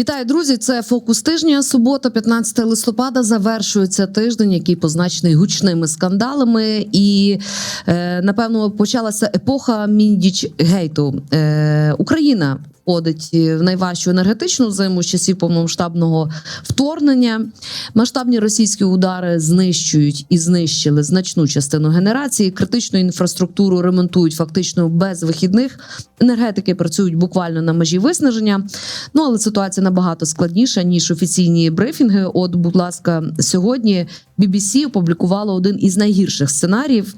Вітаю, друзі! Це фокус тижня. Субота, 15 листопада. Завершується тиждень, який позначений гучними скандалами. І е, напевно почалася епоха міндіч гейту. Е, Україна входить в найважчу енергетичну зиму з часів повномасштабного вторгнення. Масштабні російські удари знищують і знищили значну частину генерації. Критичну інфраструктуру ремонтують фактично без вихідних. Енергетики працюють буквально на межі виснаження. Ну але ситуація набагато складніша ніж офіційні брифінги. От, будь ласка, сьогодні BBC опублікувало один із найгірших сценаріїв.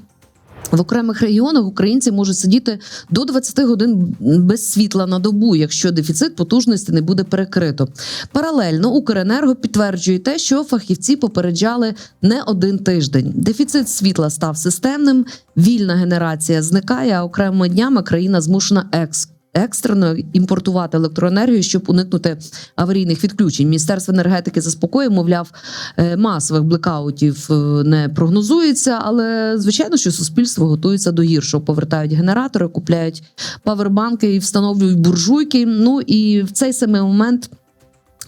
В окремих регіонах українці можуть сидіти до 20 годин без світла на добу, якщо дефіцит потужності не буде перекрито. Паралельно Укренерго підтверджує те, що фахівці попереджали не один тиждень. Дефіцит світла став системним, вільна генерація зникає. А окремими днями країна змушена екс. Екстрено імпортувати електроенергію, щоб уникнути аварійних відключень. Міністерство енергетики заспокоює, мовляв, е, масових блекаутів е, не прогнозується, але звичайно, що суспільство готується до гіршого. Повертають генератори, купляють павербанки і встановлюють буржуйки. Ну і в цей самий момент.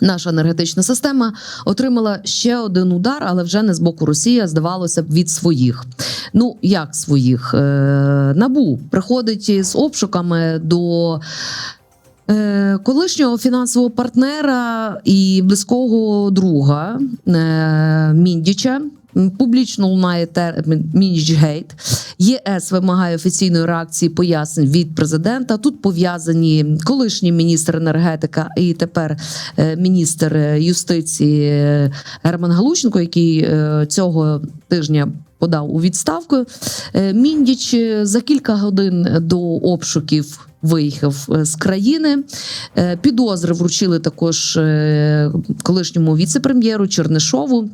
Наша енергетична система отримала ще один удар, але вже не з боку Росії, а здавалося б, від своїх. Ну як своїх Е, набу приходить з обшуками до. е, Колишнього фінансового партнера і близького друга е, Міндіча публічно лунає термін Міндічгейт. ЄС вимагає офіційної реакції пояснень від президента. Тут пов'язані колишній міністр енергетика і тепер е, міністр юстиції е, Герман Галущенко, який е, цього тижня подав у відставку. Е, Міндіч е, за кілька годин до обшуків. Виїхав е, з країни. Е, Підозри вручили також е, колишньому віце-прем'єру Чернишову.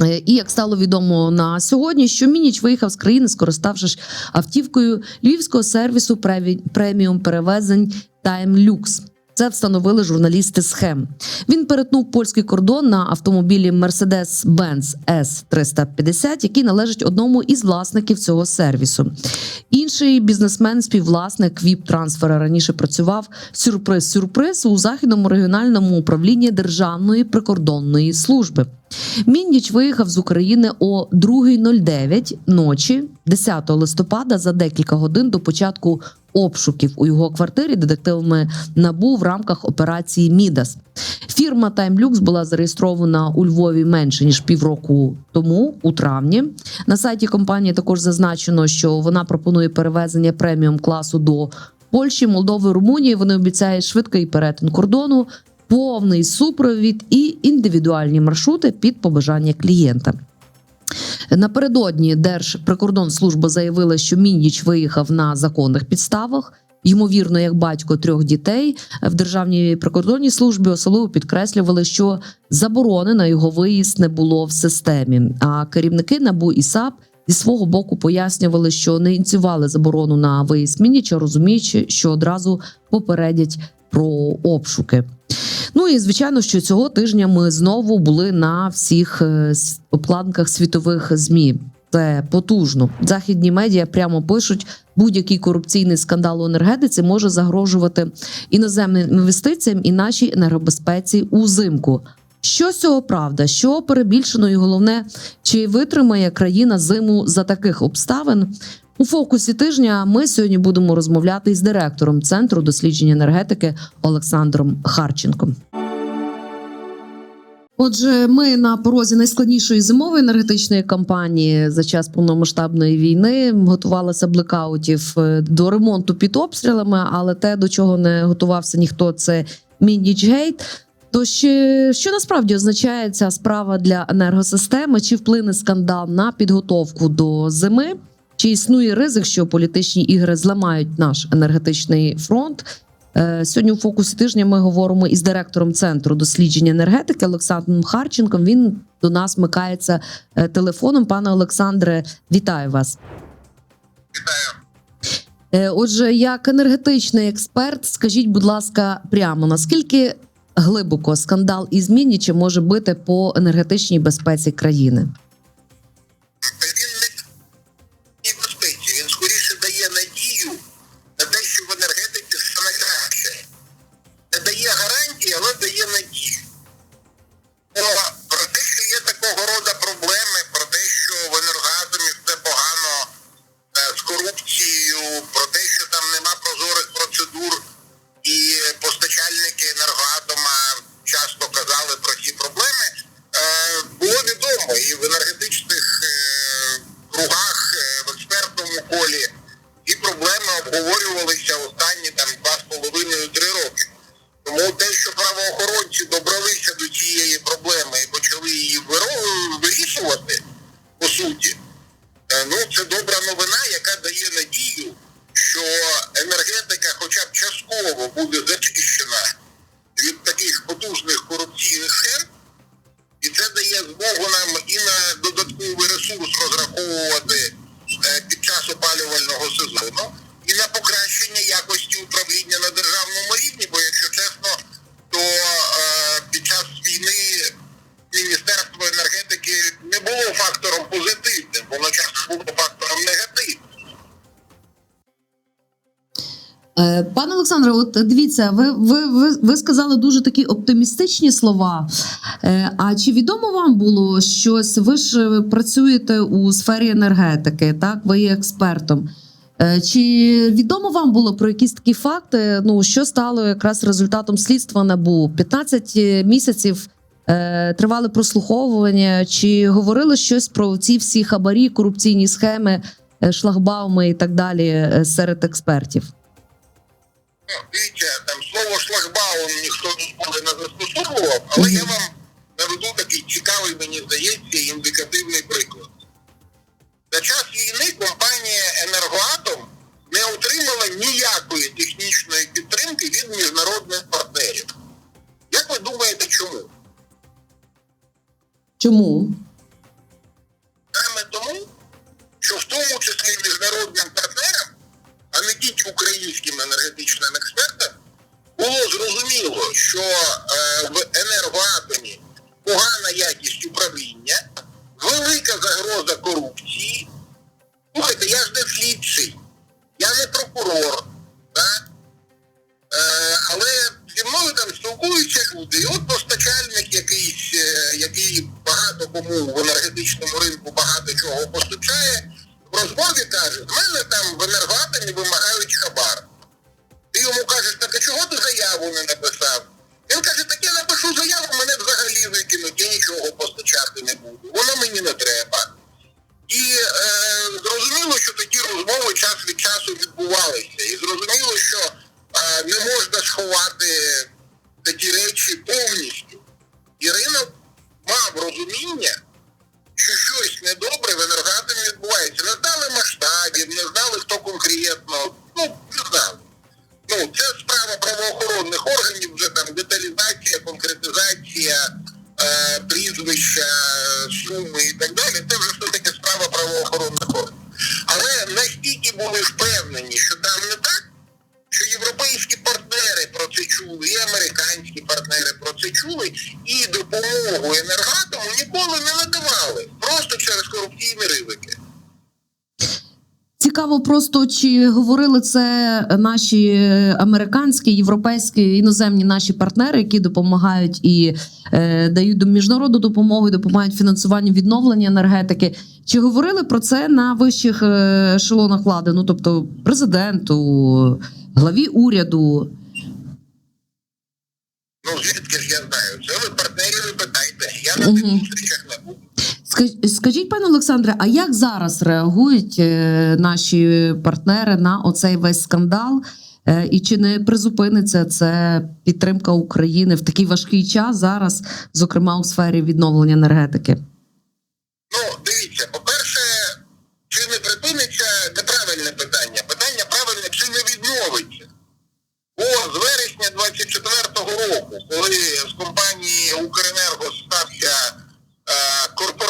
Е, І як стало відомо на сьогодні, що Мініч виїхав з країни, скориставшись автівкою львівського сервісу преміум перевезень Lux. Це встановили журналісти схем. Він перетнув польський кордон на автомобілі Mercedes-Benz S350, який належить одному із власників цього сервісу. Інший бізнесмен, співвласник віп трансфера раніше працював сюрприз-сюрприз у західному регіональному управлінні Державної прикордонної служби. Міндіч виїхав з України о 2.09 ночі 10 листопада за декілька годин до початку обшуків у його квартирі детективами набу в рамках операції Мідас. Фірма TimeLux була зареєстрована у Львові менше ніж півроку тому, у травні. На сайті компанії також зазначено, що вона пропонує перевезення преміум класу до Польщі, Молдови, Румунії. Вони обіцяють швидкий перетин кордону, повний супровід і індивідуальні маршрути під побажання клієнта. Напередодні Держприкордонслужба заявила, що Міндіч виїхав на законних підставах. Ймовірно, як батько трьох дітей в державній прикордонній службі особливо підкреслювали, що заборони на його виїзд не було в системі. А керівники НАБУ і САП зі свого боку пояснювали, що не ініціювали заборону на виїзд Міндіча, розуміючи, що одразу попередять про обшуки. Ну і звичайно, що цього тижня ми знову були на всіх е, обкладинках світових змі. Це потужно. Західні медіа прямо пишуть, будь-який корупційний скандал у енергетиці може загрожувати іноземним інвестиціям і нашій енергобезпеці узимку. Що з цього правда? Що перебільшено, і головне, чи витримає країна зиму за таких обставин? У фокусі тижня ми сьогодні будемо розмовляти із директором центру дослідження енергетики Олександром Харченком. Отже, ми на порозі найскладнішої зимової енергетичної кампанії за час повномасштабної війни готувалися блекаутів е, до ремонту під обстрілами, але те, до чого не готувався ніхто, це Міндічгейт. То ще що насправді означає ця справа для енергосистеми? Чи вплине скандал на підготовку до зими? Чи існує ризик, що політичні ігри зламають наш енергетичний фронт? Е, Сьогодні у фокусі тижня ми говоримо із директором центру дослідження енергетики Олександром Харченком. Він до нас вмикається е, телефоном. Пане Олександре, вітаю вас. Вітаю. Отже, як енергетичний експерт, скажіть, будь ласка, прямо наскільки глибоко скандал із Міннічем може бити по енергетичній безпеці країни? Ну це добра новина, яка дає надію, що енергетика, хоча б частково буде зачищена від таких потужних корупційних схем, і це дає змогу нам і на додатковий ресурс розраховувати е, під час опалювального сезону, і на покращення якості управління на державному рівні. Бо, якщо чесно, то е, під час війни Міністерство енергетики не було фактором позитивним, воно часто було фактором негативним. Е, Пане Олександре, от дивіться, ви, ви, ви, ви сказали дуже такі оптимістичні слова. Е, А чи відомо вам було щось? Ви ж працюєте у сфері енергетики, так? Ви є експертом. Е, Чи відомо вам було про якісь такі факти? Ну що стало якраз результатом слідства НАБУ? 15 місяців тривали прослуховування. Чи говорили щось про ці всі хабарі, корупційні схеми, е, шлагбауми і так далі е, серед експертів? Ну, дивіться, там слово шлагбаум ніхто ніколи не застосовував, але я вам наведу такий цікавий, мені здається, індикативний приклад. За час війни компанія Енергоатом не отримала ніякої технічної підтримки від міжнародних партнерів. Як ви думаєте, чому? Чому? una mañana trae американські партнери про це чули, і допомогу енергатому ніколи не надавали, просто через корупційні ризики. Цікаво, просто чи говорили це наші американські, європейські, іноземні наші партнери, які допомагають і е, дають міжнародну допомогу, допомагають фінансуванню відновлення енергетики. Чи говорили про це на вищих е, ешелонах влади? Ну тобто президенту, главі уряду? Ну звідки ж я знаю? Це ви партнерів і питайте. Я на тих Мгм. зустрічах не був. Ска- Скажіть, пане Олександре, а як зараз реагують е, наші партнери на оцей весь скандал? Е, І чи не призупиниться це підтримка України в такий важкий час зараз, зокрема у сфері відновлення енергетики? Ну, дивіться, по-перше, чи не припиниться неправильне питання. Питання правильне, чи не відновиться. Бо з вересня 24-го року, коли з компанії е,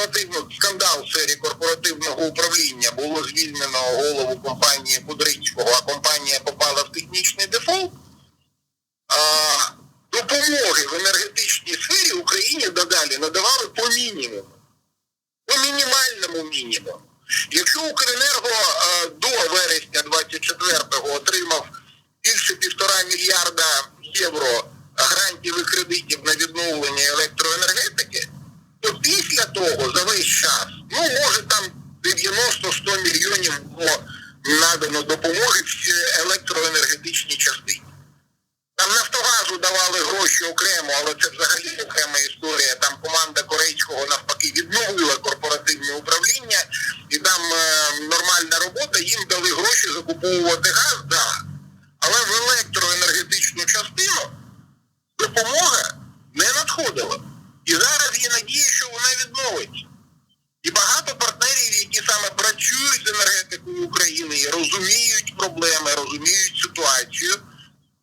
корпоративно скандал в сфері корпоративного управління, було звільнено голову компанії Кудрицького, а компанія попала в технічний дефолт. А, допомоги в енергетичній сфері Україні додалі надавали по мінімуму по мінімальному мінімуму. Якщо Укренерго е, до вересня 24-го отримав більше півтора мільярда євро грантів і кредитів на відновлення електроенергетики, то після того за весь час, ну може там 90-100 мільйонів було надано допомоги в електроенергетичній частині. Там Нафтогазу давали гроші окремо, але це взагалі окрема історія. Там команда Корейського навпаки відновила корпоративне управління, і там е, закуповувати газ, да. Але в електроенергетичну частину допомога не надходила. І зараз є надія, що вона відновиться. І багато партнерів, які саме працюють з енергетикою України і розуміють проблеми, розуміють ситуацію,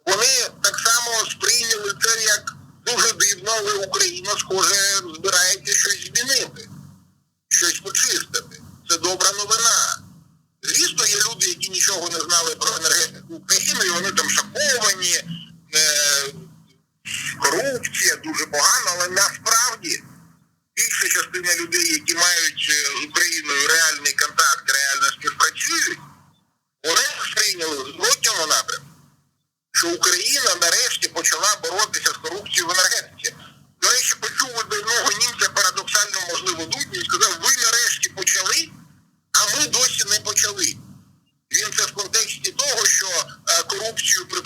вони так само сприйняли це як дуже дивно, але Україна, схоже, збирається щось змінити, щось почистити. Це добра новина. Звісно, є люди, які нічого не знали про енергетику України, і вони там шоковані, е, корупція дуже погано, але насправді більша частина людей, які мають е, з Україною реальний контакт, реально співпрацюють, вони сприйняли в зворотньому напрямку, що Україна нарешті почала боротися з корупцією в енергетиці. До речі, почув від одного німця парадоксально можливо думку і сказав, ви нарешті почали, а ми досі не почали. Він це в контексті того, що е, корупцію при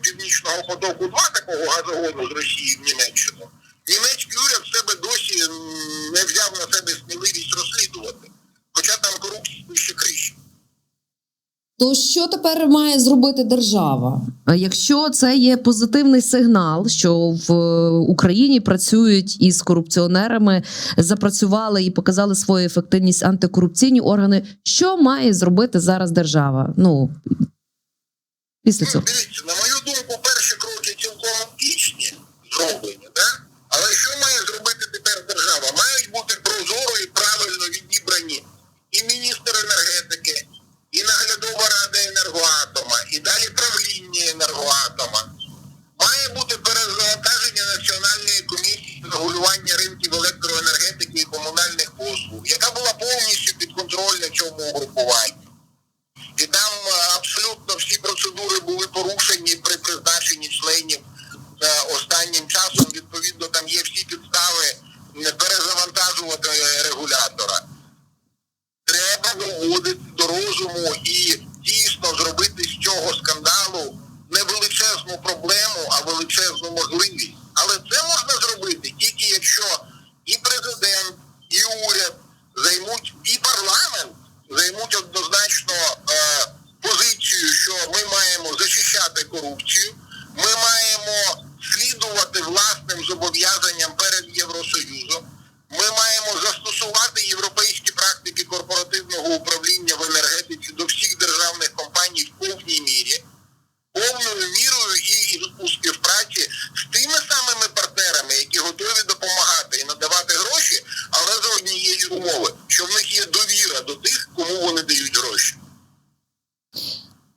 північного потоку 2 такого газогону з Росії в Німеччину, німецький уряд себе досі не взяв на себе сміливість розслідувати. Хоча там корупція ще крища. То що тепер має зробити держава? Якщо це є позитивний сигнал, що в е, Україні працюють із корупціонерами, запрацювали і показали свою ефективність антикорупційні органи, що має зробити зараз держава? Ну після цього. дивіться, на мою думку, перші кроки цілком логічні зроблені, да? але що має зробити тепер держава? Мають бути прозоро і правильно відібрані і міністр енергетики, і наглядова рада енергоатома, і далі правління енергоатома. Має бути перезавантаження Національної комісії з регулювання ринків електроенергетики і комунальних послуг, яка була повністю підконтрольна цьому угрупуванню. І там е, абсолютно всі процедури були порушені при призначенні членів е, останнім часом. Відповідно, там є всі підстави м, перезавантажувати е, регулятора. Треба доводити до розуму і дійсно зробити з цього скандалу не величезну проблему, а величезну можливість. Але це можна зробити тільки якщо і президент, і уряд займуть, і парламент займуть однозначно е, позицію, що ми маємо захищати корупцію, ми маємо слідувати власним зобов'язанням перед Євросоюзом. Ми маємо застосувати європейські практики корпоративного управління в енергетиці до всіх державних компаній в повній мірі, повною мірою і, і у співпраці з тими самими партнерами, які готові допомагати і надавати гроші, але за однієї умови, що в них є довіра до тих, кому вони дають гроші.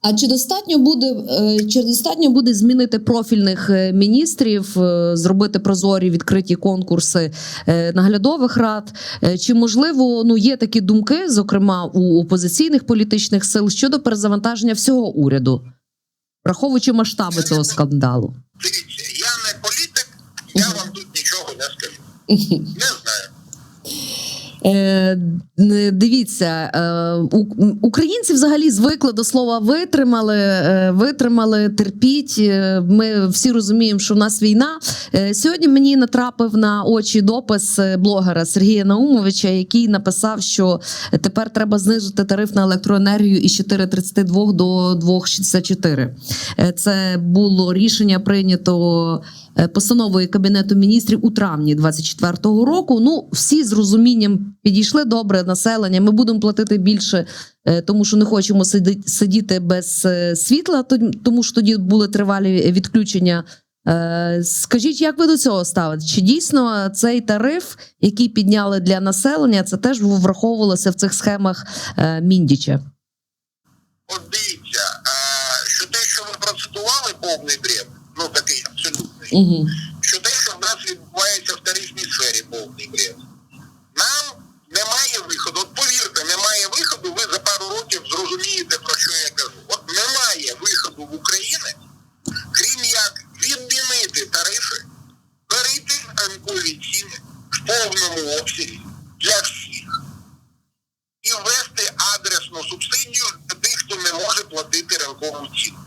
А чи достатньо буде е, чи достатньо буде змінити профільних е, міністрів, е, зробити прозорі відкриті конкурси наглядових рад. Чи можливо ну є такі думки, зокрема у опозиційних політичних сил щодо перезавантаження всього уряду, враховуючи масштаби цього скандалу? Дивіться, я не політик, я вам тут нічого не скажу. Не дивіться, е, українці взагалі звикли до слова витримали, е, витримали, терпіть. Е, Ми всі розуміємо, що в нас війна. Е, Сьогодні мені натрапив на очі допис е, блогера Сергія Наумовича, який написав, що тепер треба знизити тариф на електроенергію із 4,32 до 2,64. Е, Це було рішення прийнято е, постановою Кабінету міністрів у травні 24-го року. Ну, всі з розумінням підійшли добре населення. Ми будемо платити більше, е, тому що не хочемо сидіти без е, світла, тому що тоді були тривалі відключення. Е, Скажіть, як ви до цього ставите? Чи дійсно цей тариф, який підняли для населення, це теж враховувалося в цих схемах Міндіча? От дивіться, що те, що ви процитували, повний бред, ну такий абсолютний. Угу. що те, що в нас відбувається в тарифній сфері, повний бред. Немає виходу. От повірте, немає виходу, ви за пару років зрозумієте, про що я кажу. От немає виходу в Україні, крім як відмінити тарифи, перейти на ринкові ціни в повному обсязі для всіх і ввести адресну субсидію для тих, хто не може платити ринкову ціну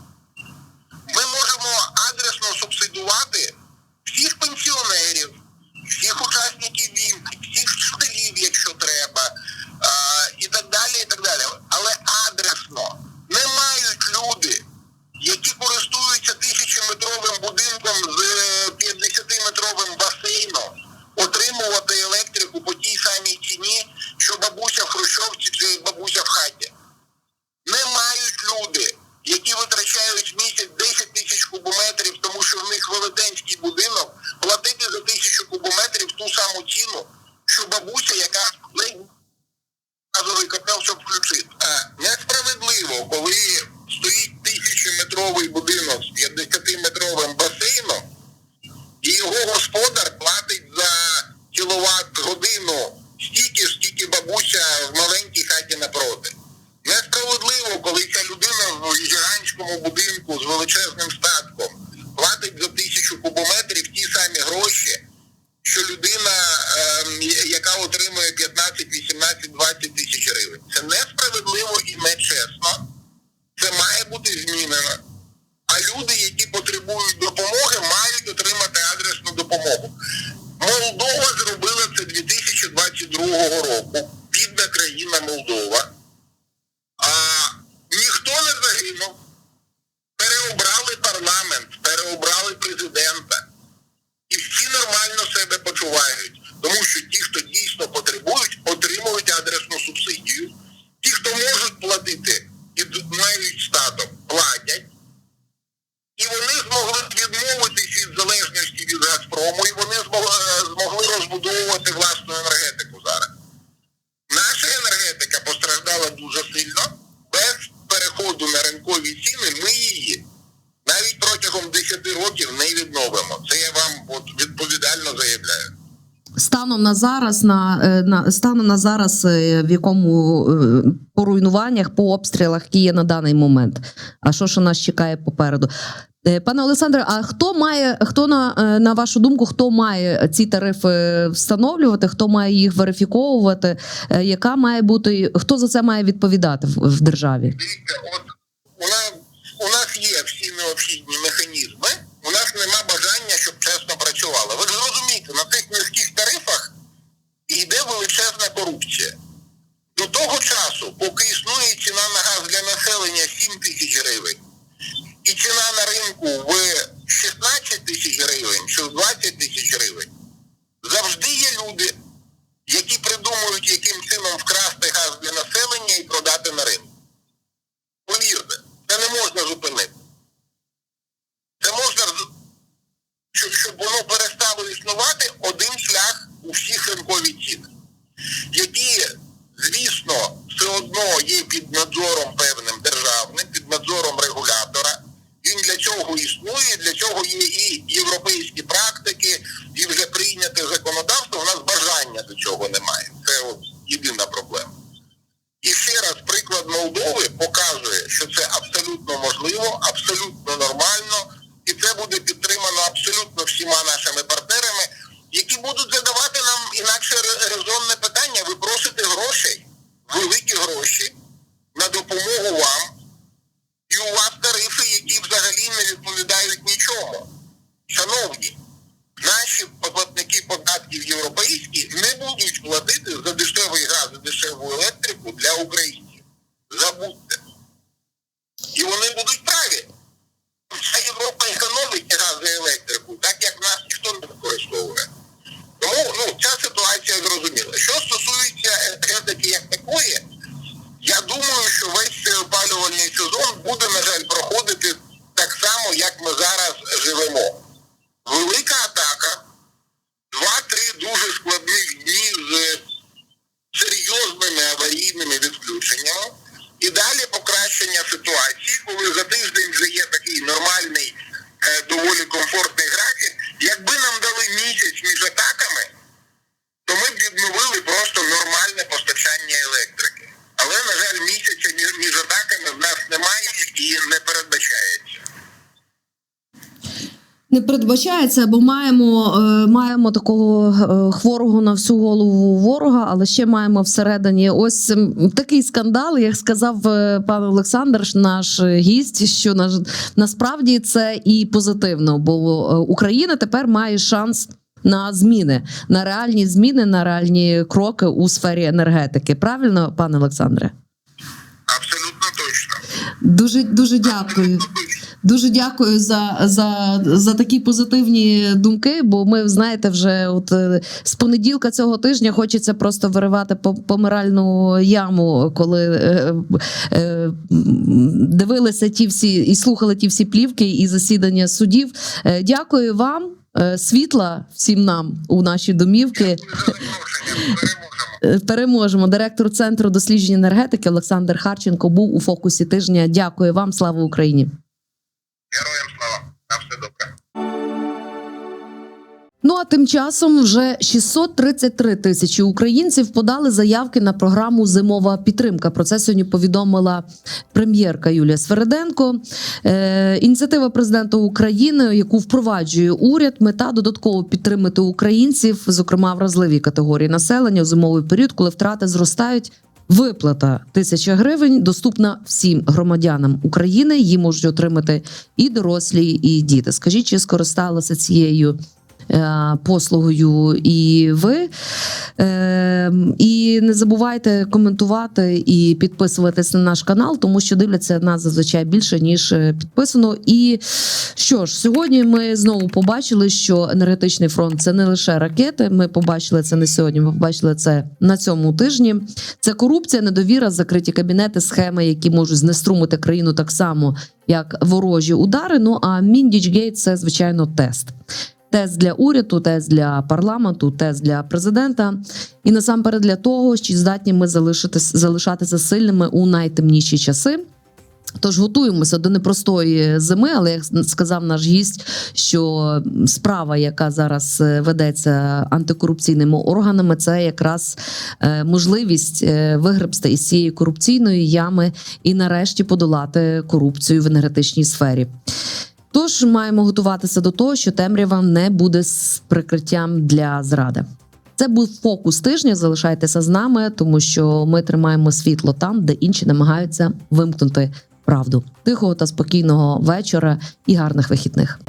ринкові ціни ми її навіть протягом 10 років не відновимо. Це я вам от відповідально заявляю. Станом на зараз, на, е, на станом на зараз, е, в якому е, по руйнуваннях, по обстрілах, які є на даний момент. А що ж нас чекає попереду? Пане Олександре, а хто має хто на, на вашу думку, хто має ці тарифи встановлювати, хто має їх верифіковувати? Яка має бути хто за це має відповідати в, в державі? От у у нас є всі необхідні механізми, у нас нема бажання, щоб чесно працювало. Ви ж розумієте, на цих низьких тарифах йде величезна корупція. До того часу, поки існує ціна на газ для населення 7 тисяч гривень, і ціна на ринку в 16 тисяч гривень чи в 20 тисяч гривень, завжди є люди, які придумують, яким чином вкрасти газ для населення і продати на ринку. Повірте, це не можна зупинити. Це можна, з- щоб, щоб воно перестало існувати, один шлях у всіх ринкові ціни, які, звісно, все одно є під надзором певним державним, під надзором регулятора. Він для цього існує, для цього є і європейські практики, і вже прийняте законодавство. У нас бажання до цього немає. Це от єдина проблема. І ще раз приклад Молдови показує, що це абсолютно можливо, абсолютно нормально, і це буде підтримано абсолютно всіма нашими партнерами, які будуть задавати нам інакше ре- резонне питання. Ви просите грошей, великі гроші на допомогу вам, і у вас тарифи, які взагалі не відповідають нічому. Шановні, наші платники податків європейські не будуть платити за дешевий газ і дешеву електрику для українців. Забудьте. І вони будуть праві. Вся Європа економить газ і електрику, так як нас ніхто не використовує. Тому ну, ця ситуація зрозуміла. Що стосується енергетики як такої, я думаю, що весь цей опалювальний сезон буде, на жаль, проходити так само, як ми зараз живемо. Велика атака, два-три дуже складних дні з серйозними аварійними відключеннями. І далі покращення ситуації, коли за тиждень вже є такий нормальний, е, доволі комфортний графік. Якби нам дали місяць між атаками, то ми б відновили просто нормальне постачання електрики. Але, на жаль, місяця між, між атаками в нас немає і не передбачається. Не передбачається, бо маємо, е, маємо такого е, хворого на всю голову ворога, але ще маємо всередині ось такий скандал, як сказав е, пан Олександр, наш гість, що на, насправді це і позитивно, бо Україна тепер має шанс. На зміни, на реальні зміни, на реальні кроки у сфері енергетики. Правильно, пане Олександре? Абсолютно точно. Дуже дуже дякую. Дуже дякую за, за, за такі позитивні думки. Бо ми знаєте, вже от е, з понеділка цього тижня хочеться просто виривати по- помиральну яму, коли е, е, дивилися ті всі і слухали ті всі плівки і засідання судів. Е, дякую вам. е, світла всім нам у наші домівки. Переможемо. Е, Переможемо. Директор центру досліджень енергетики Олександр Харченко був у фокусі тижня. Дякую вам, слава Україні. Героям слава. На все добре. Ну а тим часом вже 633 тисячі українців подали заявки на програму Зимова підтримка. Про це сьогодні повідомила прем'єрка Юлія Свереденко. Е, ініціатива президента України, яку впроваджує уряд, мета додатково підтримати українців, зокрема вразливі категорії населення у зимовий період, коли втрати зростають. Виплата тисяча гривень доступна всім громадянам України. Її можуть отримати і дорослі, і діти. Скажіть, чи скористалися цією е, послугою і ви. Е, І не забувайте коментувати і підписуватись на наш канал, тому що дивляться нас зазвичай більше ніж е, підписано. І що ж, сьогодні ми знову побачили, що енергетичний фронт це не лише ракети. Ми побачили це не сьогодні. Ми побачили це на цьому тижні. Це корупція, недовіра, закриті кабінети, схеми, які можуть знеструмити країну так само, як ворожі удари. Ну а Міндічгейт це звичайно тест. Тест для уряду, тест для парламенту, тест для президента, і насамперед для того, чи здатні ми залишитись, залишатися сильними у найтемніші часи. Тож готуємося до непростої зими, але як сказав наш гість, що справа, яка зараз е, ведеться антикорупційними органами, це якраз е, можливість е, вигребсти із цієї корупційної ями і нарешті подолати корупцію в енергетичній сфері. Тож маємо готуватися до того, що темрява не буде з прикриттям для зради. Це був фокус тижня. Залишайтеся з нами, тому що ми тримаємо світло там, де інші намагаються вимкнути правду. Тихого та спокійного вечора і гарних вихідних.